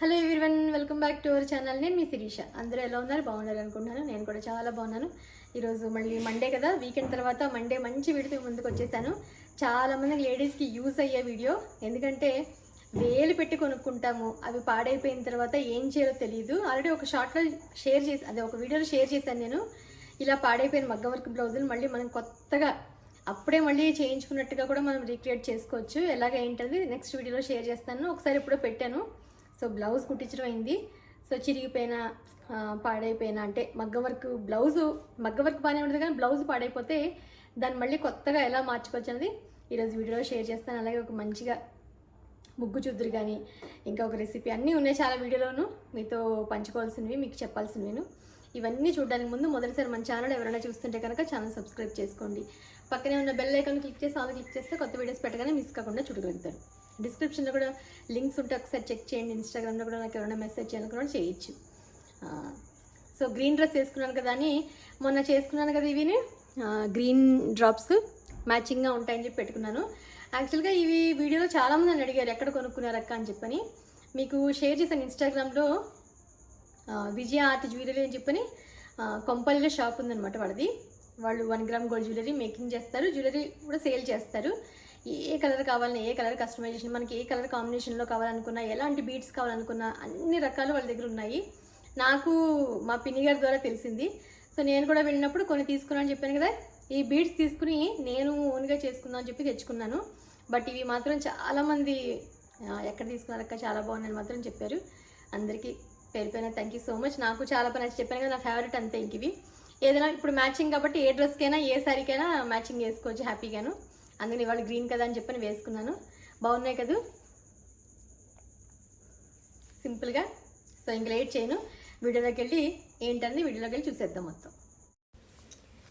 Hello everyone welcome back to our channel. నేను మీ శిరీష. అందరూ ఎలా ఉన్నారు? బాగున్నారు అనుకుంటున్నాను. నేను కూడా చాలా బాగున్నాను. ఈరోజు మళ్ళీ మండే కదా. వీకెండ్ తర్వాత మండే మంచి వీడితో ముందుకు వచ్చేసాను. చాలామంది లేడీస్కి యూజ్ అయ్యే వీడియో ఎందుకంటే వేలు పెట్టి కొనుక్కుంటాము. అవి పాడైపోయిన తర్వాత ఏం చేయాలో తెలియదు ఆల్రెడీ ఒక షార్ట్లో షేర్ చేసి అదే ఒక వీడియోలో షేర్ చేశాను నేను. ఇలా పాడైపోయిన మగ్గ వర్క్ బ్లౌజులు మళ్ళీ మనం కొత్తగా అప్పుడే మళ్ళీ చేయించుకున్నట్టుగా కూడా మనం రీక్రియేట్ చేసుకోవచ్చు. ఎలాగ ఏంటది నెక్స్ట్ వీడియోలో షేర్ చేస్తాను. ఒకసారి ఇప్పుడు పెట్టాను. సో బ్లౌజ్ కుట్టించడం అయింది. సో చిరిగిపోయిన పాడైపోయిన అంటే మగ్గ వర్క్ బ్లౌజు మగ్గ వర్క్ బాగానే ఉంటుంది కానీ బ్లౌజ్ పాడైపోతే దాన్ని మళ్ళీ కొత్తగా ఎలా మార్చుకోవచ్చు అనేది ఈరోజు వీడియోలో షేర్ చేస్తాను. అలాగే ఒక మంచిగా ముగ్గు చుద్దురు కానీ ఇంకా ఒక రెసిపీ అన్నీ ఉన్నాయి చాలా వీడియోలోను. మీతో పంచుకోవాల్సినవి మీకు చెప్పాల్సినవి ఇవన్నీ చూడడానికి ముందు మొదటిసారి మన ఛానల్ ఎవరైనా చూస్తుంటే కనుక ఛానల్ సబ్స్క్రైబ్ చేసుకోండి. పక్కనే ఉన్న బెల్ ఐకాన్ క్లిక్ చేసి ఆన్ క్లిక్ చేస్తే కొత్త వీడియోస్ పెట్టగానే మిస్ కాకుండా చూడగలుగుతారు డిస్క్రిప్షన్లో కూడా లింక్స్ ఉంటే ఒకసారి చెక్ చేయండి. ఇన్స్టాగ్రామ్లో కూడా నాకు ఎవరైనా మెసేజ్ చేయాలనుకున్నా కూడా చేయొచ్చు. సో గ్రీన్ డ్రెస్ వేసుకున్నాను కదా అని మొన్న చేసుకున్నాను కదా ఇవిని. గ్రీన్ డ్రాప్స్ మ్యాచింగ్గా ఉంటాయని చెప్పి పెట్టుకున్నాను. యాక్చువల్గా ఇవి వీడియోలో చాలామంది నన్ను అడిగారు ఎక్కడ కొనుక్కున్నారు అక్క? అని చెప్పని. మీకు షేర్ చేశాను ఇన్స్టాగ్రామ్లో. విజయ ఆర్ట్ జ్యువెలరీ అని చెప్పని కొంపల్లిలో షాప్ ఉందన్నమాట వాళ్ళది. వాళ్ళు one gram gold jewellery making చేస్తారు. జ్యువెలరీ కూడా సేల్ చేస్తారు. ఏ కలర్ కావాలన్నా ఏ కలర్ కస్టమైజేషన్ మనకి ఏ కలర్ కాంబినేషన్లో కావాలనుకున్నా ఎలాంటి బీట్స్ కావాలనుకున్నా అన్ని రకాలు వాళ్ళ దగ్గర ఉన్నాయి. నాకు మా పిన్ని గారి ద్వారా తెలిసింది. సో నేను కూడా వెళ్ళినప్పుడు కొన్ని తీసుకున్నాను అని చెప్పాను కదా ఈ బీడ్స్ తీసుకుని నేను ఓన్గా చేసుకుందాం అని చెప్పి తెచ్చుకున్నాను. బట్ ఇవి మాత్రం చాలామంది ఎక్కడ తీసుకున్నారక్క చాలా బాగుందని మాత్రం చెప్పారు. అందరికీ పేరు పైన థ్యాంక్ యూ సో మచ్ నాకు చాలా పని చెప్పాను కదా నా ఫేవరెట్ అంతే ఇంక ఇవి. ఏదైనా ఇప్పుడు మ్యాచింగ్ కాబట్టి ఏ డ్రెస్కైనా ఏ శారీకైనా మ్యాచింగ్ వేసుకోవచ్చు హ్యాపీగాను అందుకని ఇవాళ గ్రీన్ కదా అని చెప్పని వేసుకున్నాను. బాగున్నాయి కదా? సింపుల్గా సో ఇంక లేట్ చేయను. వీడియోలోకి వెళ్ళి ఏంటని వీడియోలోకి వెళ్ళి చూసేద్దాం మొత్తం.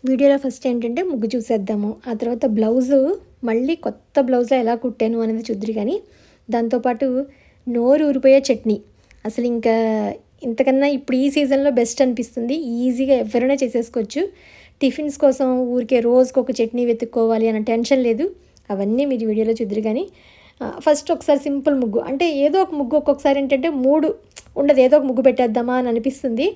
వీడియోలో ఫస్ట్ ఏంటంటే ముగ్గు చూసేద్దాము. ఆ తర్వాత బ్లౌజు మళ్ళీ కొత్త బ్లౌజ్లో ఎలా కుట్టాను అనేది చూద్దరు కానీ దాంతోపాటు నోరు ఊరిపోయే చట్నీ. అసలు ఇంకా ఇంతకన్నా ఇప్పుడు ఈ సీజన్లో బెస్ట్ అనిపిస్తుంది. ఈజీగా ఎవరైనా చేసేసుకోవచ్చు. టిఫిన్స్ కోసం ఊరికే రోజుకి ఒక చట్నీ వెతుక్కోవాలి అన్న టెన్షన్ లేదు. అవన్నీ మీరు వీడియోలో చూద్దరు కానీ ఫస్ట్ ఒకసారి సింపుల్ ముగ్గు. అంటే ఏదో ఒక ముగ్గు ఒక్కొక్కసారి ఏంటంటే మూడు ఉండదు ఏదో ఒక ముగ్గు పెట్టేద్దామా అని అనిపిస్తుంది.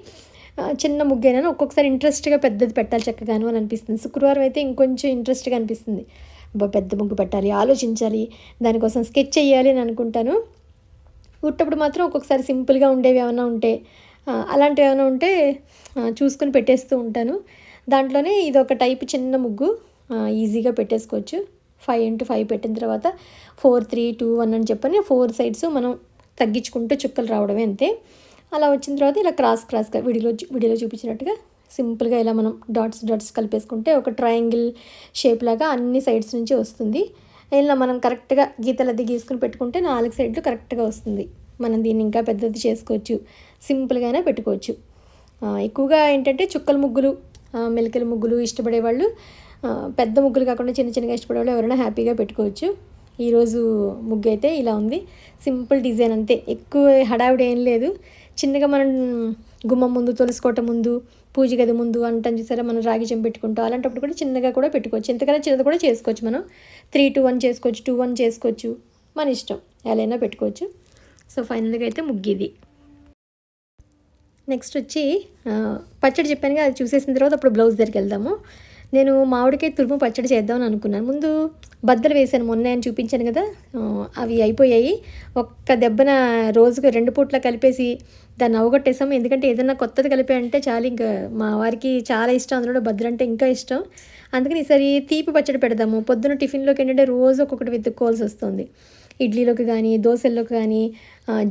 చిన్న ముగ్గైనా ఒక్కొక్కసారి ఇంట్రెస్ట్గా పెద్దది పెట్టాలి చక్కగాను అని అనిపిస్తుంది. శుక్రవారం అయితే ఇంకొంచెం ఇంట్రెస్ట్గా అనిపిస్తుంది. అబ్బా పెద్ద ముగ్గు పెట్టాలి ఆలోచించాలి దానికోసం స్కెచ్ చేయాలి అని అనుకుంటాను. ఉట్టప్పుడు మాత్రం ఒక్కొక్కసారి సింపుల్గా ఉండేవి ఏమైనా ఉంటే అలాంటివి ఏమైనా ఉంటే చూసుకుని పెట్టేస్తూ ఉంటాను. దాంట్లోనే ఇది ఒక టైప్ చిన్న ముగ్గు ఈజీగా పెట్టేసుకోవచ్చు. ఫైవ్ ఇంటూ ఫైవ్ పెట్టిన తర్వాత ఫోర్ త్రీ టూ వన్ అని చెప్పని ఫోర్ సైడ్స్ మనం తగ్గించుకుంటూ చుక్కలు రావడమే అంతే. అలా వచ్చిన తర్వాత ఇలా క్రాస్ క్రాస్గా వీడియోలో వీడియోలో చూపించినట్టుగా సింపుల్గా ఇలా మనం డాట్స్ డాట్స్ కలిపేసుకుంటే ఒక ట్రయాంగిల్ షేప్ లాగా అన్ని సైడ్స్ నుంచి వస్తుంది. ఇలా మనం కరెక్ట్గా గీతలు అది గీసుకుని పెట్టుకుంటే నాలుగు సైడ్లు కరెక్ట్గా వస్తుంది. మనం దీన్ని ఇంకా పెద్దది చేసుకోవచ్చు. సింపుల్గానే పెట్టుకోవచ్చు. ఎక్కువగా ఏంటంటే చుక్కల ముగ్గులు మెలికల ముగ్గులు ఇష్టపడే వాళ్ళు పెద్ద ముగ్గులు కాకుండా చిన్న చిన్నగా ఇష్టపడేవాళ్ళు ఎవరైనా హ్యాపీగా పెట్టుకోవచ్చు. ఈరోజు ముగ్గు అయితే ఇలా ఉంది. సింపుల్ డిజైన్ అంతే. ఎక్కువ హడావిడి ఏం లేదు. చిన్నగా మనం గుమ్మం ముందు తులసుకోవటం ముందు పూజ గది ముందు అంటాం చూసారా మనం రాగి చెంపు పెట్టుకుంటాం అలాంటప్పుడు కూడా చిన్నగా కూడా పెట్టుకోవచ్చు. ఎంతకైనా చిన్నది కూడా చేసుకోవచ్చు మనం. త్రీ టూ వన్ చేసుకోవచ్చు టూ వన్ చేసుకోవచ్చు. మన ఇష్టం. ఎలా అయినా పెట్టుకోవచ్చు. సో ఫైనల్గా అయితే ముగ్గిది నెక్స్ట్ వచ్చి పచ్చడి చెప్పాను కదా అది చూసేసిన తర్వాత అప్పుడు బ్లౌజ్ దగ్గరికి వెళ్దాము. నేను మామిడికాయ తురుము పచ్చడి చేద్దామని అనుకున్నాను. ముందు బద్దలు వేసాను మొన్న అని చూపించాను కదా అవి అయిపోయాయి. ఒక్క దెబ్బన రోజుకు రెండు పూట్ల కలిపేసి దాన్ని అవగొట్టేసాము. ఎందుకంటే ఏదైనా కొత్తది కలిపే అంటే చాలా ఇంకా మా వారికి చాలా ఇష్టం. అందులో బద్దలు అంటే ఇంకా ఇష్టం. అందుకని ఈసారి తీపి పచ్చడి పెడదాము. పొద్దున టిఫిన్లోకి ఏంటంటే రోజు ఒక్కొక్కటి వెతుక్కోవాల్సి వస్తుంది. ఇడ్లీలోకి కానీ దోశల్లోకి కానీ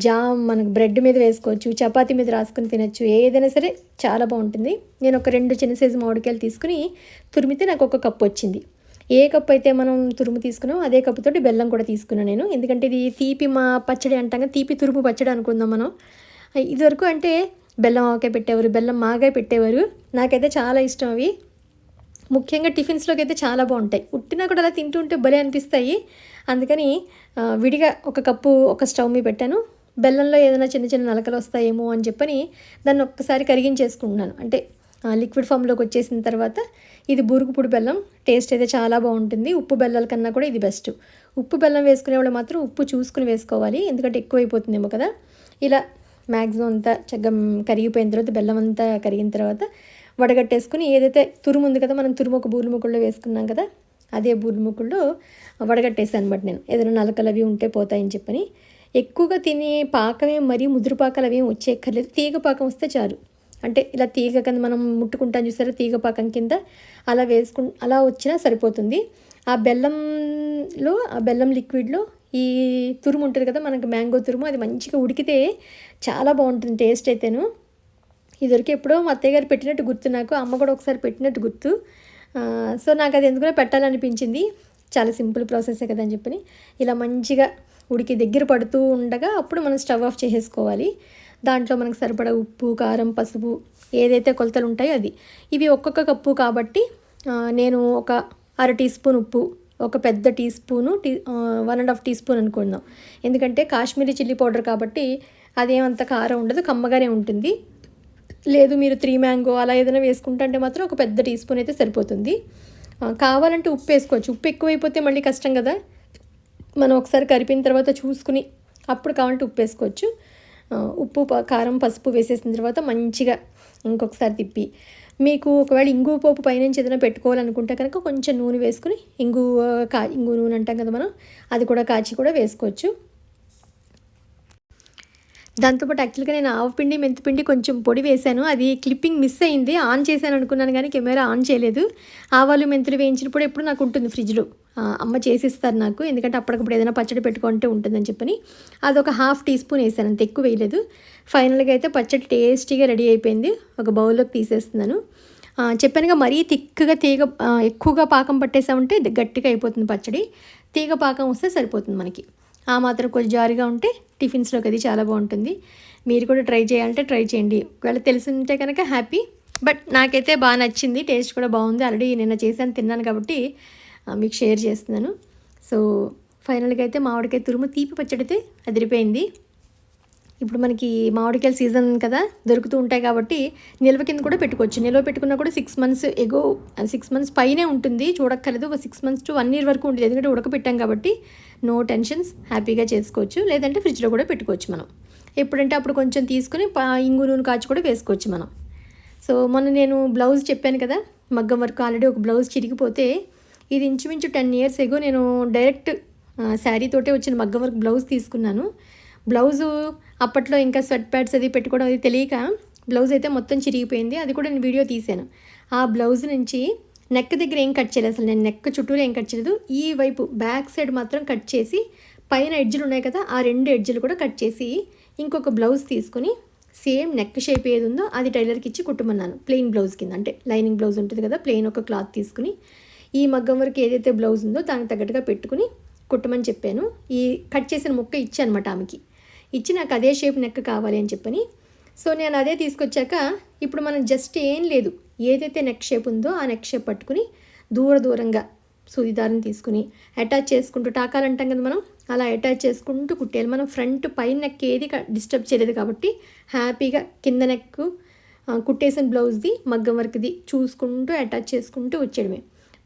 జామ్ మనకు బ్రెడ్ మీద వేసుకోవచ్చు చపాతీ మీద రాసుకుని తినచ్చు ఏదైనా సరే చాలా బాగుంటుంది. నేను ఒక రెండు చిన్న సైజు మామిడికాయలు తీసుకుని తురిమితే నాకు ఒక కప్పు వచ్చింది. ఏ కప్పు అయితే మనం తురుము తీసుకున్నాం అదే కప్పుతోటి బెల్లం కూడా తీసుకున్నాను నేను. ఎందుకంటే ఇది తీపి మా పచ్చడి అంటాం తీపి తురుము పచ్చడి అనుకుందాం మనం. ఇదివరకు అంటే బెల్లం ఆవకాయ పెట్టేవారు బెల్లం మాగాయ పెట్టేవారు. నాకైతే చాలా ఇష్టం అవి. ముఖ్యంగా టిఫిన్స్లోకి అయితే చాలా బాగుంటాయి. ఉట్టినా కూడా అలా తింటుంటే భలే అనిపిస్తాయి. అందుకని విడిగా ఒక కప్పు ఒక స్టవ్ మీద పెట్టాను. బెల్లంలో ఏదైనా చిన్న చిన్న నలకలు వస్తాయేమో అని చెప్పని దాన్ని ఒక్కసారి కరిగించేసుకుంటున్నాను. అంటే లిక్విడ్ ఫామ్లోకి వచ్చేసిన తర్వాత ఇది బూరుగుపుడు బెల్లం. టేస్ట్ అయితే చాలా బాగుంటుంది. ఉప్పు బెల్లాల కన్నా కూడా ఇది బెస్ట్. ఉప్పు బెల్లం వేసుకునే వాళ్ళు మాత్రం ఉప్పు చూసుకుని వేసుకోవాలి. ఎందుకంటే ఎక్కువైపోతుందేమో కదా. ఇలా మ్యాక్సిమం అంతా చక్కగా కరిగిపోయిన తర్వాత బెల్లం అంతా కరిగిన తర్వాత వడగట్టేసుకుని ఏదైతే తురుము ఉంది కదా మనం తురుము ఒక బూరు వేసుకున్నాం కదా అదే బూరు వడగట్టేసాను అనమాట నేను. ఏదైనా నలకలు అవి ఉంటే పోతాయని చెప్పని. ఎక్కువగా తినే పాకమే మరీ ముదురు పాకాలు అవి వచ్చేక్కర్లేదు తీగ పాకం వస్తే చాలు. అంటే ఇలా తీగ కింద మనం ముట్టుకుంటాం చూసారా? తీగ పాకం కింద అలా వేసుకు అలా వచ్చినా సరిపోతుంది. ఆ బెల్లంలో ఆ బెల్లం లిక్విడ్లో ఈ తురుము ఉంటుంది కదా మనకి మ్యాంగో తురుము అది మంచిగా ఉడికితే చాలా బాగుంటుంది టేస్ట్ అయితేను. ఇదివరకు ఎప్పుడో మా అత్తయ్య గారు పెట్టినట్టు గుర్తు నాకు అమ్మ కూడా ఒకసారి పెట్టినట్టు గుర్తు. సో నాకు అది ఎందుకో పెట్టాలనిపించింది. చాలా సింపుల్ ప్రాసెసే కదా అని చెప్పని. ఇలా మంచిగా ఉడికి దగ్గర పడుతూ ఉండగా అప్పుడు మనం స్టవ్ ఆఫ్ చేసేసుకోవాలి. దాంట్లో మనకు సరిపడా ఉప్పు కారం పసుపు ఏదైతే కొలతలు ఉంటాయో అది. ఇవి ఒక్కొక్క కప్పు కాబట్టి నేను ఒక అర టీ స్పూన్ ఉప్పు ఒక పెద్ద teaspoon tea one and half teaspoon అనుకుందాం. ఎందుకంటే కాశ్మీరీ చిల్లీ పౌడర్ కాబట్టి అదేమంత కారం ఉండదు కమ్మగానే ఉంటుంది. లేదు మీరు త్రీ మ్యాంగో అలా ఏదైనా వేసుకుంటుంటే మాత్రం ఒక పెద్ద టీ స్పూన్ అయితే సరిపోతుంది. కావాలంటే ఉప్పు వేసుకోవచ్చు. ఉప్పు ఎక్కువైపోతే మళ్ళీ కష్టం కదా. మనం ఒకసారి కరిపిన తర్వాత చూసుకుని అప్పుడు కావాలంటే ఉప్పు వేసుకోవచ్చు. ఉప్పు కారం పసుపు వేసేసిన తర్వాత మంచిగా ఇంకొకసారి తిప్పి. మీకు ఒకవేళ ఇంగు పోపు పైనుంచి ఏదైనా పెట్టుకోవాలనుకుంటే కనుక కొంచెం నూనె వేసుకుని ఇంగు కా ఇంగు నూనె అంటాం కదా మనం అది కూడా కాచి కూడా వేసుకోవచ్చు. దాంతోపాటు యాక్చువల్గా నేను ఆవపిండి మెంతిపిండి కొంచెం పొడి వేశాను. అది క్లిప్పింగ్ మిస్ అయింది. ఆన్ చేశాను అనుకున్నాను కానీ కెమెరా ఆన్ చేయలేదు. ఆవాలు మెంతులు వేయించినప్పుడు ఎప్పుడు నాకు ఉంటుంది ఫ్రిడ్జ్లో అమ్మ చేసిస్తారు నాకు. ఎందుకంటే అప్పటికప్పుడు ఏదైనా పచ్చడి పెట్టుకుంటే ఉంటుందని చెప్పని. అదొక హాఫ్ టీ స్పూన్ వేసాను అంత ఎక్కువ వేయలేదు. ఫైనల్గా అయితే పచ్చడి టేస్టీగా రెడీ అయిపోయింది. ఒక బౌల్లోకి తీసేస్తున్నాను. చెప్పానుగా మరీ తిక్కుగా తీగ ఎక్కువగా పాకం పట్టేసామంటే గట్టిగా అయిపోతుంది పచ్చడి. తీగ పాకం వస్తే సరిపోతుంది మనకి. ఆ మాత్రం కొంచెం జారుగా ఉంటే టిఫిన్స్లోకి అది చాలా బాగుంటుంది. మీరు కూడా ట్రై చేయాలంటే ట్రై చేయండి. ఒకవేళ తెలిసి ఉంటే కనుక హ్యాపీ. బట్ నాకైతే బాగా నచ్చింది. టేస్ట్ కూడా బాగుంది. ఆల్రెడీ నిన్న చేశాను తిన్నాను కాబట్టి మీకు షేర్ చేస్తున్నాను. సో ఫైనల్గా అయితే మామిడికాయ తురుము తీపి పచ్చడి అయితే అదిరిపోయింది. ఇప్పుడు మనకి మామిడికాయల సీజన్ కదా దొరుకుతూ ఉంటాయి కాబట్టి నిల్వ కింద కూడా పెట్టుకోవచ్చు. నిల్వ పెట్టుకున్నా కూడా six months ago six months పైనే ఉంటుంది. చూడక్కర్లేదు. ఒక six months to one year వరకు ఉంటుంది ఎందుకంటే ఉడకపెట్టాం కాబట్టి నో టెన్షన్స్ హ్యాపీగా చేసుకోవచ్చు. లేదంటే ఫ్రిడ్జ్లో కూడా పెట్టుకోవచ్చు మనం. ఎప్పుడంటే అప్పుడు కొంచెం తీసుకుని పా ఇంగు నూనె కాచి కూడా వేసుకోవచ్చు మనం. సో మొన్న నేను బ్లౌజ్ చెప్పాను కదా మగ్గం వర్క్ ఆల్రెడీ ఒక బ్లౌజ్ చిరిగిపోతే ఇది ఇంచుమించు టెన్ ఇయర్స్ ఎగో నేను డైరెక్ట్ శారీ తోటే వచ్చిన మగ్గం వర్క్ బ్లౌజ్ తీసుకున్నాను. బ్లౌజు అప్పట్లో ఇంకా స్వెట్ ప్యాడ్స్ అది పెట్టుకోవడం అది తెలియక బ్లౌజ్ అయితే మొత్తం చిరిగిపోయింది. అది కూడా నేను వీడియో తీశాను. ఆ బ్లౌజ్ నుంచి నెక్ దగ్గర ఏం కట్ చేయలేదు. అసలు నేను నెక్ చుట్టూరు ఏం కట్ చేయలేదు. ఈ వైపు బ్యాక్ సైడ్ మాత్రం కట్ చేసి పైన ఎడ్జ్లు ఉన్నాయి కదా ఆ రెండు ఎడ్జ్లు కూడా కట్ చేసి ఇంకొక బ్లౌజ్ తీసుకుని సేమ్ నెక్ షేప్ ఏది ఉందో అది టైలర్కి ఇచ్చి కుట్టమన్నాను. ప్లెయిన్ బ్లౌజ్ కింద. అంటే లైనింగ్ బ్లౌజ్ ఉంటుంది కదా ప్లెయిన్ ఒక క్లాత్ తీసుకుని ఈ మగ్గం వరకు ఏదైతే బ్లౌజ్ ఉందో దానికి తగ్గట్టుగా పెట్టుకుని కుట్టమని చెప్పాను. ఈ కట్ చేసిన ముక్క ఇచ్చానమాట ఆమెకి. ఇచ్చి నాకు అదే షేప్ నెక్ కావాలి అని చెప్పని. సో నేను అదే తీసుకొచ్చాక ఇప్పుడు మనం జస్ట్ ఏం లేదు. ఏదైతే నెక్ షేప్ ఉందో ఆ నెక్ షేప్ పట్టుకుని దూర దూరంగా సూదిదారిని తీసుకుని అటాచ్ చేసుకుంటూ టాకాలు అంటాం కదా మనం అలా అటాచ్ చేసుకుంటూ కుట్టేయాలి. మనం ఫ్రంట్ పైన నెక్ ఏది డిస్టర్బ్ చేయలేదు కాబట్టి హ్యాపీగా కింద నెక్ కుట్టేసిన బ్లౌజ్ది మగ్గం వర్క్ది చూసుకుంటూ అటాచ్ చేసుకుంటూ వచ్చేయడమే.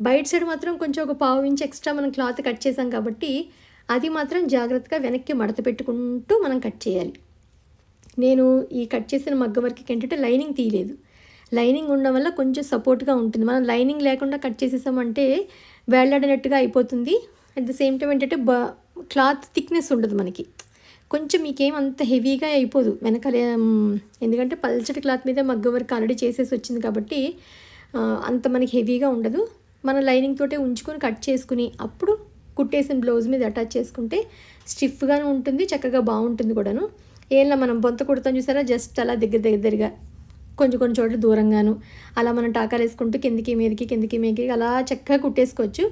బయట సైడ్ మాత్రం కొంచెం ఒక పావు ఇంచ్ ఎక్స్ట్రా మనం క్లాత్ కట్ చేసాం కాబట్టి అది మాత్రం జాగ్రత్తగా వెనక్కి మడత పెట్టుకుంటూ మనం కట్ చేయాలి. నేను ఈ కట్ చేసిన మగ్గ వర్క్కి ఏంటంటే లైనింగ్ తీయలేదు. లైనింగ్ ఉండడం వల్ల కొంచెం సపోర్ట్గా ఉంటుంది. మనం లైనింగ్ లేకుండా కట్ చేసేసామంటే వేలాడినట్టుగా అయిపోతుంది. అట్ ద సేమ్ టైం ఏంటంటే బ క్లాత్ థిక్నెస్ ఉండదు మనకి. కొంచెం మీకేం అంత హెవీగా అయిపోదు. వెనకాల ఎందుకంటే పల్చటి క్లాత్ మీద మగ్గ వర్క్ ఆల్రెడీ చేసేసి వచ్చింది కాబట్టి అంత మనకి హెవీగా ఉండదు. మన లైనింగ్ తోటే ఉంచుకొని కట్ చేసుకుని అప్పుడు కుట్టేసిన బ్లౌజ్ మీద అటాచ్ చేసుకుంటే స్టిఫ్గానే ఉంటుంది చక్కగా బాగుంటుంది కూడాను. ఏంలా మనం బొంత కుడతాం చూసారా? జస్ట్ అలా దగ్గర దగ్గరగా కొంచెం కొన్ని చోట్ల దూరంగాను అలా మనం టాకాలు వేసుకుంటూ కిందికి మీదకి కిందికి మీదకి అలా చక్కగా కుట్టేసుకోవచ్చు.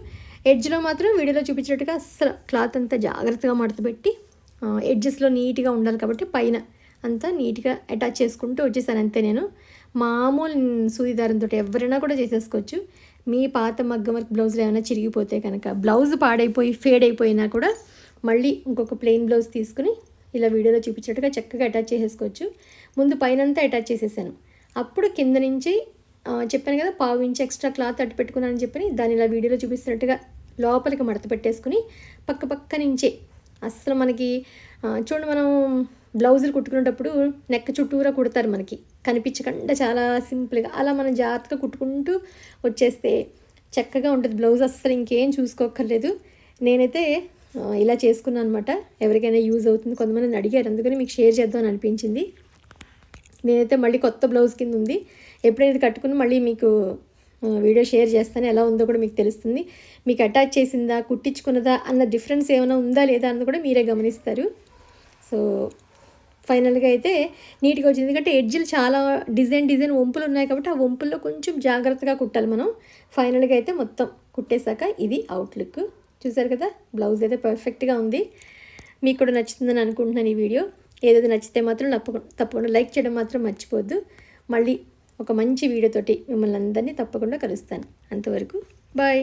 ఎడ్జ్లో మాత్రం వీడియోలో చూపించినట్టుగా అస్సలు క్లాత్ అంతా జాగ్రత్తగా మడతపెట్టి ఎడ్జెస్లో నీట్గా ఉండాలి కాబట్టి పైన అంతా నీట్గా అటాచ్ చేసుకుంటూ వచ్చేసాను అంతే నేను. మామూలు సూది దారంతో ఎవరైనా కూడా చేసేసుకోవచ్చు. మీ పాత మగ్గం వర్క్ బ్లౌజులు ఏమైనా చిరిగిపోతే కనుక బ్లౌజ్ పాడైపోయి ఫేడ్ అయిపోయినా కూడా మళ్ళీ ఇంకొక ప్లెయిన్ బ్లౌజ్ తీసుకుని ఇలా వీడియోలో చూపించినట్టుగా చక్కగా అటాచ్ చేసేసుకోవచ్చు. ముందు పైనంతా అటాచ్ చేసేసాను. అప్పుడు కింద నుంచి చెప్పాను కదా పావు ఇంచ్ ఎక్స్ట్రా క్లాత్ అట్టు పెట్టుకున్నానని చెప్పి దాన్ని ఇలా వీడియోలో చూపిస్తున్నట్టుగా లోపలికి మడత పెట్టేసుకుని పక్క పక్క నుంచే. అస్సలు మనకి చూడండి మనం బ్లౌజులు కుట్టుకునేటప్పుడు నెక్ చుట్టూరా కుడతారు మనకి. కనిపించకుండా చాలా సింపుల్గా అలా మనం జాగ్రత్తగా కుట్టుకుంటూ వచ్చేస్తే చక్కగా ఉంటుంది. బ్లౌజ్ అస్సలు ఇంకేం చూసుకోక్కర్లేదు. నేనైతే ఇలా చేసుకున్నాను అనమాట ఎవరికైనా యూజ్ అవుతుంది. కొంతమంది అడిగారు. అందుకని మీకు షేర్ చేద్దామని అనిపించింది. నేనైతే మళ్ళీ కొత్త బ్లౌజ్ కింద ఉంది. ఎప్పుడైతే ఇది కట్టుకుని మళ్ళీ మీకు వీడియో షేర్ చేస్తాను. ఎలా ఉందో కూడా మీకు తెలుస్తుంది. మీకు అటాచ్ చేసిందా కుట్టించుకున్నదా అన్న డిఫరెన్స్ ఏమైనా ఉందా లేదా అన్నది కూడా మీరే గమనిస్తారు. సో ఫైనల్గా అయితే నీట్గా వచ్చింది. ఎందుకంటే ఎడ్జిలు చాలా డిజైన్ డిజైన్ వంపులు ఉన్నాయి కాబట్టి ఆ వంపుల్లో కొంచెం జాగ్రత్తగా కుట్టాలి మనం. ఫైనల్గా అయితే మొత్తం కుట్టేశాక ఇది అవుట్లుక్ చూసారు కదా? బ్లౌజ్ అయితే పర్ఫెక్ట్గా ఉంది. మీకు కూడా నచ్చుతుందని అనుకుంటున్నాను ఈ వీడియో. ఏదైతే నచ్చితే మాత్రం తప్పకుండా తప్పకుండా లైక్ చేయడం మాత్రం మర్చిపోవద్దు. మళ్ళీ ఒక మంచి వీడియోతోటి మిమ్మల్ని అందరినీ తప్పకుండా కలుస్తాను. అంతవరకు బాయ్.